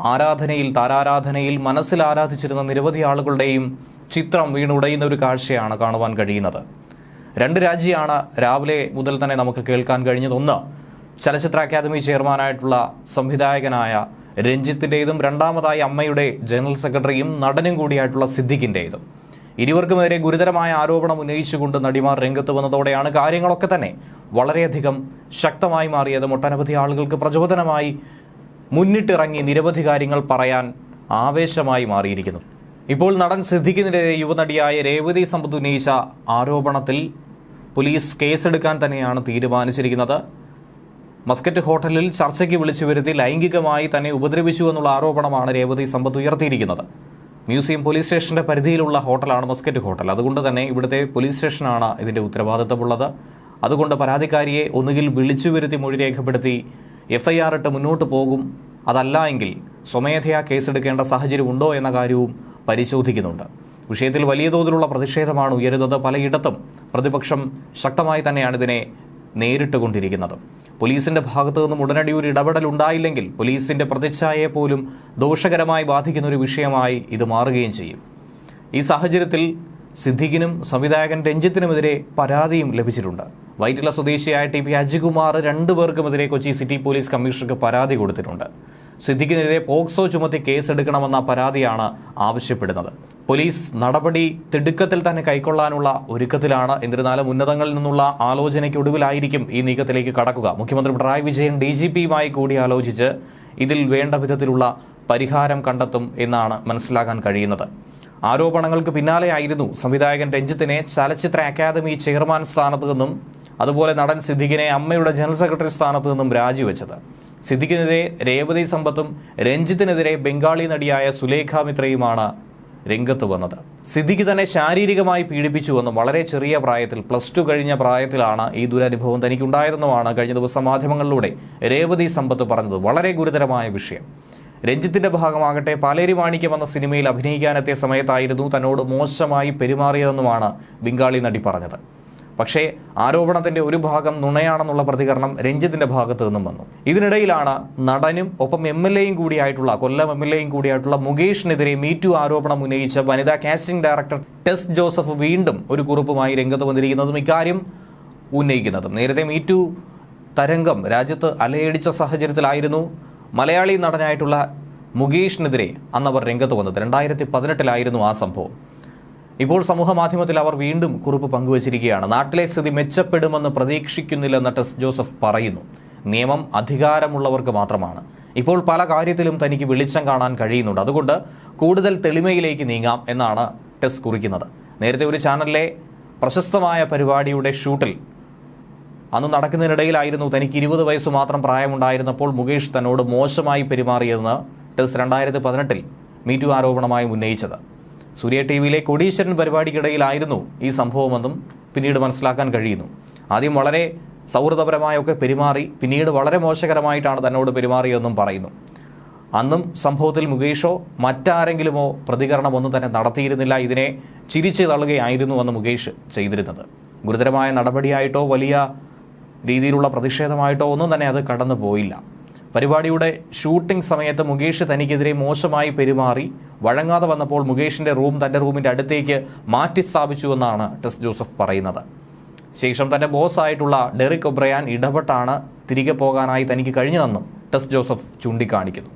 ആരാധനയിൽ താരാരാധനയിൽ മനസ്സിൽ ആരാധിച്ചിരുന്ന നിരവധി ആളുകളുടെയും ചിത്രം വീണുടയുന്ന ഒരു കാഴ്ചയാണ് കാണുവാൻ കഴിയുന്നത്. രണ്ട് രാജ്യമാണ് രാവിലെ മുതൽ തന്നെ നമുക്ക് കേൾക്കാൻ കഴിഞ്ഞത്. ഒന്ന് ചലച്ചിത്ര അക്കാദമി ചെയർമാനായിട്ടുള്ള സംവിധായകനായ രഞ്ജിത്തിന്റെതും രണ്ടാമതായി അമ്മയുടെ ജനറൽ സെക്രട്ടറിയും നടനും കൂടിയായിട്ടുള്ള സിദ്ദിഖിന്റെതും ഇരുവർക്കുമെതിരെ ഗുരുതരമായ ആരോപണം ഉന്നയിച്ചുകൊണ്ട് നടിമാർ രംഗത്ത് വന്നതോടെയാണ് കാര്യങ്ങളൊക്കെ തന്നെ വളരെയധികം ശക്തമായി മാറിയത്. ഒട്ടനവധി ആളുകൾക്ക് പ്രചോദനമായി മുന്നിട്ടിറങ്ങി നിരവധി കാര്യങ്ങൾ പറയാൻ ആവേശമായി മാറിയിരിക്കുന്നു. ഇപ്പോൾ നടൻ സിദ്ദിഖിനെതിരെ യുവനടിയായ രേവതി സമ്പത്ത് ഉന്നയിച്ച ആരോപണത്തിൽ പോലീസ് കേസെടുക്കാൻ തന്നെയാണ് തീരുമാനിച്ചിരിക്കുന്നത്. മസ്കറ്റ് ഹോട്ടലിൽ ചർച്ചയ്ക്ക് വിളിച്ചു വരുത്തി ലൈംഗികമായി തന്നെ ഉപദ്രവിച്ചു എന്നുള്ള ആരോപണമാണ് രേവതി സമ്പത്ത് ഉയർത്തിയിരിക്കുന്നത്. മ്യൂസിയം പോലീസ് സ്റ്റേഷന്റെ പരിധിയിലുള്ള ഹോട്ടലാണ് മസ്കറ്റ് ഹോട്ടൽ. അതുകൊണ്ട് തന്നെ ഇവിടുത്തെ പോലീസ് സ്റ്റേഷനാണ് ഇതിന്റെ ഉത്തരവാദിത്തമുള്ളത്. അതുകൊണ്ട് പരാതിക്കാരിയെ ഒന്നുകിൽ വിളിച്ചു വരുത്തി മൊഴി രേഖപ്പെടുത്തി എഫ്ഐആർ ഇട്ട് മുന്നോട്ട് പോകും. അതല്ല എങ്കിൽ സ്വമേധയാ കേസെടുക്കേണ്ട സാഹചര്യമുണ്ടോ എന്ന കാര്യവും പരിശോധിക്കുന്നുണ്ട്. വിഷയത്തിൽ വലിയ തോതിലുള്ള പ്രതിഷേധമാണ് ഉയരുന്നത്. പലയിടത്തും പ്രതിപക്ഷം ശക്തമായി തന്നെയാണ് ഇതിനെ നേരിട്ടുകൊണ്ടിരിക്കുന്നത്. പോലീസിന്റെ ഭാഗത്തു നിന്നും ഉടനടി ഒരു ഇടപെടൽ ഉണ്ടായില്ലെങ്കിൽ പോലീസിന്റെ പ്രതിച്ഛായയെ പോലും ദോഷകരമായി ബാധിക്കുന്ന ഒരു വിഷയമായി ഇത് മാറുകയും ചെയ്യും. ഈ സാഹചര്യത്തിൽ സിദ്ദിഖിനും സംവിധായകൻ രഞ്ജിത്തിനുമെതിരെ പരാതിയും ലഭിച്ചിട്ടുണ്ട്. വൈറ്റില സ്വദേശിയായ ടി പി അജികുമാർ രണ്ടുപേർക്കുമെതിരെ കൊച്ചി സിറ്റി പോലീസ് കമ്മീഷണർക്ക് പരാതി കൊടുത്തിട്ടുണ്ട്. സിദ്ദിഖിനെതിരെ പോക്സോ ചുമത്തി കേസെടുക്കണമെന്ന പരാതിയാണ് ആവശ്യപ്പെടുന്നത്. പോലീസ് നടപടി തിടുക്കത്തിൽ തന്നെ കൈക്കൊള്ളാനുള്ള ഒരുക്കത്തിലാണ്. എന്നിരുന്നാലും ഉന്നതങ്ങളിൽ നിന്നുള്ള ആലോചനയ്ക്കൊടുവിലായിരിക്കും ഈ നീക്കത്തിലേക്ക് കടക്കുക. മുഖ്യമന്ത്രി പിണറായി വിജയൻ ഡി ജി പിയുമായി കൂടിയാലോചിച്ച് ഇതിൽ വേണ്ട വിധത്തിലുള്ള പരിഹാരം കണ്ടെത്തും എന്നാണ് മനസ്സിലാക്കാൻ കഴിയുന്നത്. ആരോപണങ്ങൾക്ക് പിന്നാലെയായിരുന്നു സംവിധായകൻ രഞ്ജിത്തിനെ ചലച്ചിത്ര അക്കാദമി ചെയർമാൻ സ്ഥാനത്തു നിന്നും അതുപോലെ നടൻ സിദ്ദിഖിനെ അമ്മയുടെ ജനറൽ സെക്രട്ടറി സ്ഥാനത്ത് നിന്നും രാജിവെച്ചത്. സിദ്ദിഖിനെതിരെ രേവതി സമ്പത്തും രഞ്ജിത്തിനെതിരെ ബംഗാളി നടിയായ സുലേഖ മിത്രയുമാണ് രംഗത്ത് വന്നത്. സിദ്ദിഖ് തന്നെ ശാരീരികമായി പീഡിപ്പിച്ചുവെന്നും വളരെ ചെറിയ പ്രായത്തിൽ പ്ലസ് ടു കഴിഞ്ഞ പ്രായത്തിലാണ് ഈ ദുരനുഭവം തനിക്കുണ്ടായതെന്നുമാണ് കഴിഞ്ഞ ദിവസം മാധ്യമങ്ങളിലൂടെ രേവതി സമ്പത്ത് പറഞ്ഞത്. വളരെ ഗുരുതരമായ വിഷയം. രഞ്ജിത്തിന്റെ ഭാഗമാകട്ടെ പാലേരി മാണിക്യം എന്ന സിനിമയിൽ അഭിനയിക്കാനെത്തിയ സമയത്തായിരുന്നു തന്നോട് മോശമായി പെരുമാറിയതെന്നുമാണ് ബംഗാളി നടി പറഞ്ഞത്. പക്ഷേ ആരോപണത്തിന്റെ ഒരു ഭാഗം നുണയാണെന്നുള്ള പ്രതികരണം രഞ്ജിത്തിന്റെ ഭാഗത്തു നിന്നും വന്നു. ഇതിനിടയിലാണ് നടനും ഒപ്പം എം എൽ എയും കൂടിയായിട്ടുള്ള കൊല്ലം എം എൽ എയും കൂടിയായിട്ടുള്ള മുകേഷിനെതിരെ മീറ്റു ആരോപണം ഉന്നയിച്ച വനിതാ കാസ്റ്റിംഗ് ഡയറക്ടർ ടെസ് ജോസഫ് വീണ്ടും ഒരു കുറിപ്പുമായി രംഗത്ത് വന്നിരിക്കുന്നതും ഇക്കാര്യം ഉന്നയിക്കുന്നതും. നേരത്തെ മീറ്റു തരംഗം രാജ്യത്ത് അലയടിച്ച സാഹചര്യത്തിലായിരുന്നു. മലയാളി നടനായിട്ടുള്ള മുകേഷിനെതിരെ അന്നവർ രംഗത്ത് വന്നത്. രണ്ടായിരത്തി പതിനെട്ടിലായിരുന്നു ആ സംഭവം. ഇപ്പോൾ സമൂഹ മാധ്യമത്തിൽ അവർ വീണ്ടും കുറിപ്പ് പങ്കുവച്ചിരിക്കുകയാണ്. നാട്ടിലെ സ്ഥിതി മെച്ചപ്പെടുമെന്ന് പ്രതീക്ഷിക്കുന്നില്ലെന്ന് ടെസ് ജോസഫ് പറയുന്നു. നിയമം അധികാരമുള്ളവർക്ക് മാത്രമാണ്. ഇപ്പോൾ പല കാര്യത്തിലും തനിക്ക് വെളിച്ചം കാണാൻ കഴിയുന്നുണ്ട്. അതുകൊണ്ട് കൂടുതൽ തെളിമയിലേക്ക് നീങ്ങാം എന്നാണ് ടെസ് കുറിക്കുന്നത്. നേരത്തെ ഒരു ചാനലിലെ പ്രശസ്തമായ പരിപാടിയുടെ ഷൂട്ടിൽ അന്ന് നടക്കുന്നതിനിടയിലായിരുന്നു തനിക്ക് ഇരുപത് വയസ്സ് മാത്രം പ്രായമുണ്ടായിരുന്നപ്പോൾ മുകേഷ് തന്നോട് മോശമായി പെരുമാറിയെന്ന് ടെസ് രണ്ടായിരത്തി പതിനെട്ടിൽ മീറ്റു ആരോപണമായി ഉന്നയിച്ചത്. സൂര്യ ടി വിയിലെ കൊടീശ്വരൻ പരിപാടിക്കിടയിലായിരുന്നു ഈ സംഭവമെന്നും പിന്നീട് മനസ്സിലാക്കാൻ കഴിയുന്നു. ആദ്യം വളരെ സൗഹൃദപരമായൊക്കെ പെരുമാറി പിന്നീട് വളരെ മോശകരമായിട്ടാണ് തന്നോട് പെരുമാറിയതെന്നും പറയുന്നു. അന്നും സംഭവത്തിൽ മുകേഷോ മറ്റാരെങ്കിലുമോ പ്രതികരണമൊന്നും തന്നെ നടത്തിയിരുന്നില്ല ഇതിനെ ചിരിച്ചു തള്ളുകയായിരുന്നു തള്ളുകയായിരുന്നുവെന്ന് മുകേഷ് ചെയ്തിരുന്നത്. ഗുരുതരമായ നടപടിയായിട്ടോ വലിയ രീതിയിലുള്ള പ്രതിഷേധമായിട്ടോ ഒന്നും തന്നെ അത് കടന്നു പോയില്ല പരിപാടിയുടെ ഷൂട്ടിംഗ് സമയത്ത് മുകേഷ് തനിക്കെതിരെ മോശമായി പെരുമാറി. വഴങ്ങാതെ വന്നപ്പോൾ മുകേഷിന്റെ റൂം തന്റെ റൂമിന്റെ അടുത്തേക്ക് മാറ്റി സ്ഥാപിച്ചുവെന്നാണ് ടെസ് ജോസഫ് പറയുന്നത്. ശേഷം തന്റെ ബോസ് ആയിട്ടുള്ള ഡെറിക് ഒബ്രയാൻ ഇടപെട്ടാണ് തിരികെ പോകാനായി തനിക്ക് കഴിഞ്ഞതെന്നും ടെസ് ജോസഫ് ചൂണ്ടിക്കാണിക്കുന്നു.